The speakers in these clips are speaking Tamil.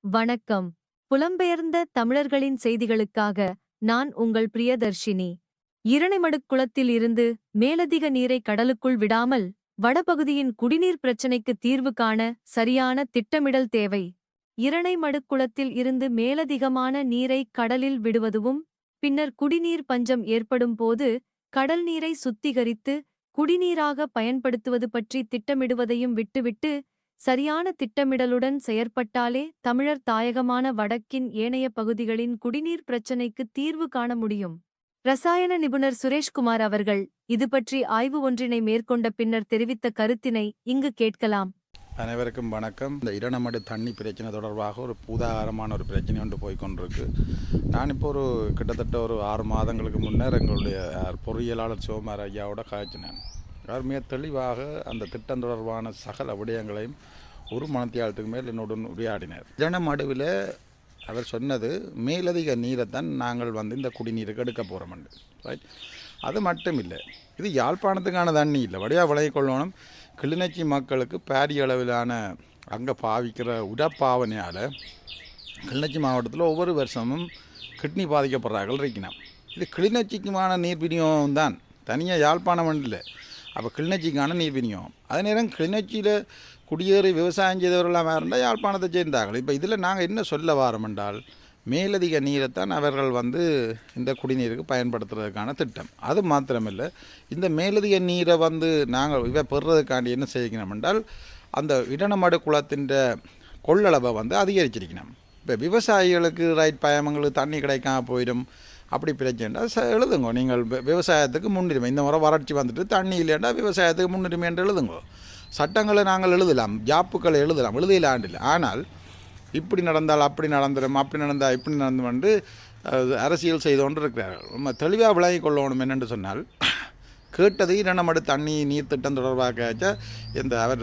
வணக்கம். புலம்பெயர்ந்த தமிழர்களின் செய்திகளுக்காக நான் உங்கள் பிரியதர்ஷினி. இரணைமடுக்குளத்தில் இருந்து மேலதிக நீரை கடலுக்குள் விடாமல் வடபகுதியின் குடிநீர் பிரச்சினைக்கு தீர்வு காண சரியான திட்டமிடல் தேவை. இரணைமடுக்குளத்தில் இருந்து மேலதிகமான நீரை கடலில் விடுவதுவும் பின்னர் குடிநீர் பஞ்சம் ஏற்படும் போது கடல் நீரை சுத்திகரித்து குடிநீராக பயன்படுத்துவது பற்றி திட்டமிடுவதையும் விட்டுவிட்டு சரியான திட்டமிடலுடன் செயற்பட்டாலே தமிழர் தாயகமான வடக்கின் ஏனைய பகுதிகளின் குடிநீர் பிரச்சினைக்கு தீர்வு காண முடியும். ரசாயன நிபுணர் சுரேஷ்குமார் அவர்கள் இது பற்றி ஆய்வு ஒன்றினை மேற்கொண்ட பின்னர் தெரிவித்த கருத்தினை இங்கு கேட்கலாம். அனைவருக்கும் வணக்கம். இந்த இரணமடு தண்ணி பிரச்சனை தொடர்பாக ஒரு புதாகரமான ஒரு பிரச்சனை ஒன்று போய் கொண்டிருக்கு நான் இப்போ ஒரு கிட்டத்தட்ட ஒரு ஆறு மாதங்களுக்கு முன்னர் எங்களுடைய பொறியியலாளர் சிவமார் ஐயாவோட காய்ச்சினேன். அவர் மிக தெளிவாக அந்த திட்டம் தொடர்பான சகல விடயங்களையும் ஒரு மனத்தியாளத்துக்கு மேல் என்னுடன் உரையாடினார். இரணமடுவில் அவர் சொன்னது மேலதிக நீரைத்தான் நாங்கள் வந்து இந்த குடிநீருக்கு எடுக்க போகிறோம் ரைட் அது மட்டும் இல்லை இது யாழ்ப்பாணத்துக்கான தண்ணி இல்லை. வடிவா விளைய கொள்ளணும். கிளிநொச்சி மக்களுக்கு பாரிய அளவிலான அங்கே பாவிக்கிற உடற்பாவனையால் கிளிநொச்சி மாவட்டத்தில் ஒவ்வொரு வருஷமும் கிட்னி பாதிக்கப்படுறார்கள் இருக்கணும் இது கிளிநொச்சிக்குமான நீர் விநியோகம் தான். தனியாக யாழ்ப்பாணம் இல்லை அப்போ கிளிநொச்சிக்கான நீர் விநியோகம் அதே நேரம் கிளிநொச்சியில் குடியேறி விவசாயம் செய்தவர்களாக இருந்தால் யாழ்ப்பாணத்தை சேர்ந்தார்கள். இப்போ இதில் நாங்கள் என்ன சொல்ல வாரம் என்றால் மேலதிக நீரைத்தான் அவர்கள் வந்து இந்த குடிநீருக்கு பயன்படுத்துறதுக்கான திட்டம். அது மாத்திரமில்லை. இந்த மேலதிக நீரை வந்து நாங்கள் இவை பெறுறதுக்காண்டி என்ன செய்யணும் என்றால் அந்த இடனமடு குளத்தின் கொள்ளளவை வந்து அதிகரிச்சிருக்கணும் இப்போ விவசாயிகளுக்கு ரைட் பயமங்களுக்கு தண்ணி கிடைக்காம போயிடும். அப்படி பிரச்சனை எழுதுங்க. நீங்கள் விவசாயத்துக்கு முன்னுரிமை. இந்த முறை வறட்சி வந்துட்டு தண்ணி இல்லைன்னா விவசாயத்துக்கு முன்னுரிமை என்று எழுதுங்க. சட்டங்களை நாங்கள் எழுதலாம். ஜாப்புக்களை எழுதலாம். எழுதிலாண்டு ஆண்டில் ஆனால் இப்படி நடந்தால் அப்படி நடந்துடும் அப்படி நடந்தால் இப்படி நடந்து வந்து அரசியல் செய்து கொண்டு இருக்கிறார்கள் நம்ம தெளிவாக விளங்கி கொள்ளணும் என்னென்று சொன்னால் கேட்டதை இரண்டமடு தண்ணி நீர் திட்டம் தொடர்பாக இந்த அவர்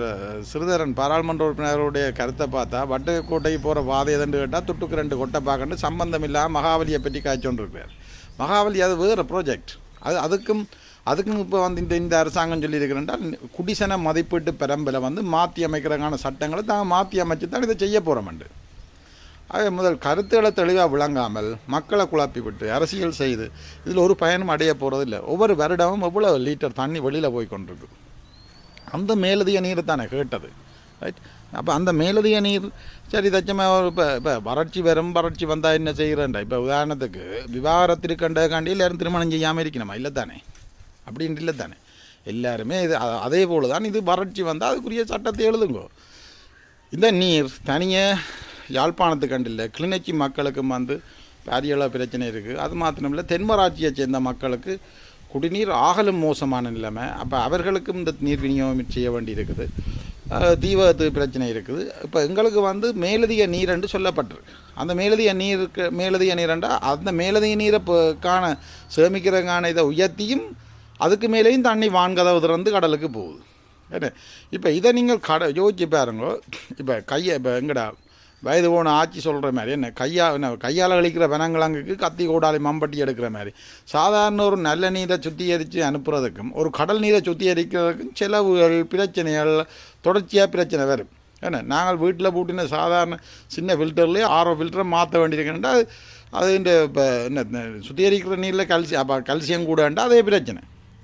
சிறுதரன் பாராளுமன்ற உறுப்பினர்களுடைய கருத்தை பார்த்தா வட்டுக்கோட்டைக்கு போகிற பாதை எதுன்னு கேட்டால் துட்டுக்கு ரெண்டு கொட்டை பார்க்கண்டு சம்பந்தம் இல்லாமல் மகாவலியை பற்றி காய்ச்சி கொண்டிருக்கிறார். மகாபலி அது வேறு ப்ராஜெக்ட் அது அதுக்கும் அதுக்கும் இப்போ வந்து இந்த இந்த அரசாங்கம் சொல்லியிருக்கிறேன்டால் குடிசன மதிப்பீட்டு பெரம்பலை வந்து மாற்றி அமைக்கிறதுக்கான சட்டங்களை தாங்க மாற்றி அமைச்சு தான் இதை செய்ய போகிறோம்ண்டு ஆக முதல் கருத்துக்களை தெளிவாக விளங்காமல் மக்களை குழப்பி விட்டு அரசியல் செய்து இதில் ஒரு பயனும் அடைய போகிறது இல்லை ஒவ்வொரு வருடமும் எவ்வளோ லிட்டர் தண்ணி வெளியில் போய் கொண்டிருக்கு. அந்த மேலதிக நீரை தானே கேட்டது. ரைட் அப்போ அந்த மேலதிக நீர் சரி தச்சமாக இப்போ இப்போ வறட்சி வெறும் வறட்சி வந்தால் என்ன செய்கிறேன்டா இப்போ உதாரணத்துக்கு விவாகரத்திற்கு கண்டதுக்காண்டி திருமணம் செய்யாமல் இருக்கணுமா? இல்லை தானே? அப்படின்ட்டு இல்லை தானே. எல்லாருமே இது அதே போல தான் இது வறட்சி வந்தால் அதுக்குரிய சட்டத்தை எழுதுங்கோ. இந்த நீர் தனியாக யாழ்ப்பாணத்துக்கு கண்டு இல்லை கிளிநொச்சி மக்களுக்கும் வந்து பாரியளவு பிரச்சனை இருக்குது அது மாத்திரம் இல்லை தென்மராட்சியை சேர்ந்த மக்களுக்கு குடிநீர் ஆகலும் மோசமான நிலைமை. அப்போ அவர்களுக்கும் இந்த நீர் விநியோகம் செய்ய வேண்டி இருக்குது. தீவத்து பிரச்சனை இருக்குது. இப்போ எங்களுக்கு வந்து மேலதிக நீர் என்று சொல்லப்பட்டிருக்கு அந்த மேலதிக நீருக்கு மேலதிக நீரண்டா அந்த மேலதிக நீரை இப்போ காண சேமிக்கிறதுக்கான இதை உயர்த்தியும் அதுக்கு மேலேயும் தண்ணி வான்கதவு திறந்து கடலுக்கு போகுது. என்ன? இப்போ இதை நீங்கள் கட யோசிச்சு பாருங்க. இப்போ கையை இப்போ எங்கடா வயது போன ஆட்சி சொல்கிற மாதிரி என்ன? கையா என்ன? கையால் அழிக்கிற பெனங்கிழங்குக்கு கத்தி கோடாலி மம்பட்டி எடுக்கிற மாதிரி. சாதாரண ஒரு நல்ல நீரை சுத்திகரித்து அனுப்புறதுக்கும் ஒரு கடல் நீரை சுத்திகரிக்கிறதுக்கும் செலவுகள் பிரச்சனைகள் தொடர்ச்சியாக பிரச்சனை வரும். என்ன? நாங்கள் வீட்டில் பூட்டின சாதாரண சின்ன ஃபில்டர்லேயே ஆரோ ஃபில்டரை மாற்ற வேண்டியிருக்கேன்டா அது அது இந்த இப்போ என்ன சுத்திகரிக்கிற நீரில் கல்சியம் அப்போ கல்சியம் கூடண்டா அதே பிரச்சனை.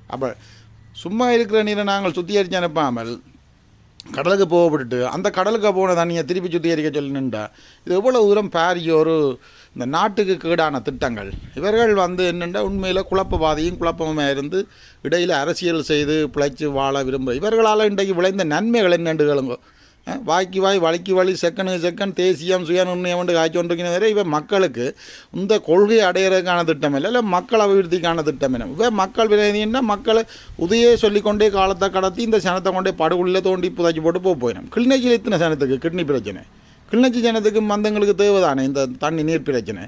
அப்போ சும்மா இருக்கிற நீரை நாங்கள் சுத்திகரித்து அனுப்பாமல் கடலுக்கு போகப்பட்டுட்டு அந்த கடலுக்கு போன தண்ணியை திருப்பி சுத்திகரிக்க சொல்லி நின்றா இது எவ்வளோ தூரம் பாரிய ஒரு இந்த நாட்டுக்கு கீடான திட்டங்கள். இவர்கள் வந்து என்னென்னா உண்மையில் குழப்பவாதியும் குழப்பமாக இருந்து இடையில் அரசியல் செய்து பிழைச்சு வாழ விரும்ப இவர்களால் இன்றைக்கு விளைந்த நன்மைகள் என்னென்று கேளுங்க. வாய்க்கு வாய் வழக்கி வழி செகண்ட் செகண்ட் தேசியம் சுயநிர்ணயம் காய்ச்சி கொண்டிருக்கிற வரை இவன் மக்களுக்கு இந்த கொள்கை அடையிறதுக்கான திட்டம் இல்லை இல்லை மக்கள் அபிவிருத்திக்கான திட்டம் என்ன இவன் மக்கள் விரோதின்னா மக்களை உதையே சொல்லிக்கொண்டே காலத்தை கடத்தி இந்த சனத்தை கொண்டே படுகுள்ள தோண்டி புதைச்சி போட்டு போக போயிடும் கிளிநொச்சியில் இத்தனை சனத்துக்கு கிட்னி பிரச்சனை கிளிநொச்சி ஜனத்துக்கு மந்தங்களுக்கு தேவைதானே? இந்த தண்ணி நீர் பிரச்சனை.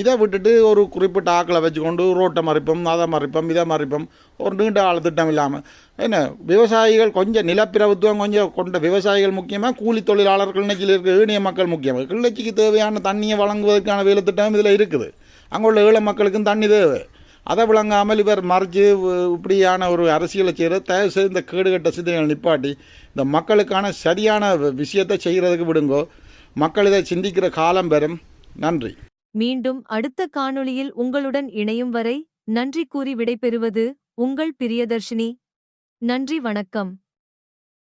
இதை விட்டுட்டு ஒரு குறிப்பிட்ட ஆக்களை வச்சுக்கொண்டு ரோட்டை மறைப்போம் அதை மறைப்போம் இதை மறைப்போம். ஒரு நீண்ட கால திட்டம் இல்லாமல் என்ன? விவசாயிகள் கொஞ்சம் நிலப்பிரபுத்துவம் கொஞ்சம் கொண்ட விவசாயிகள் முக்கியமாக கூலி தொழிலாளர் கிளிநொச்சியில் இருக்க ஏணிய மக்கள் முக்கியமாக கிளிநொச்சிக்கு தேவையான தண்ணியை வழங்குவதற்கான வேலை திட்டம் இதில் இருக்குது. அங்கே உள்ள ஏழை மக்களுக்கும் தண்ணி தேவை. அதை விளங்காமல் இவர் மறைச்சு இப்படியான ஒரு அரசியலை செய்கிற தயவு செய்து இந்த கேடுகட்ட சிந்தனைகள் நிப்பாட்டி இந்த மக்களுக்கான சரியான விஷயத்தை செய்கிறதுக்கு விடுங்கோ. மக்கள் இதை சிந்திக்கிற காலம் பெறும் நன்றி. மீண்டும் அடுத்த காணொளியில் உங்களுடன் இணையும் வரை நன்றி கூறி விடைபெறுவது உங்கள் பிரியதர்ஷினி. நன்றி வணக்கம்.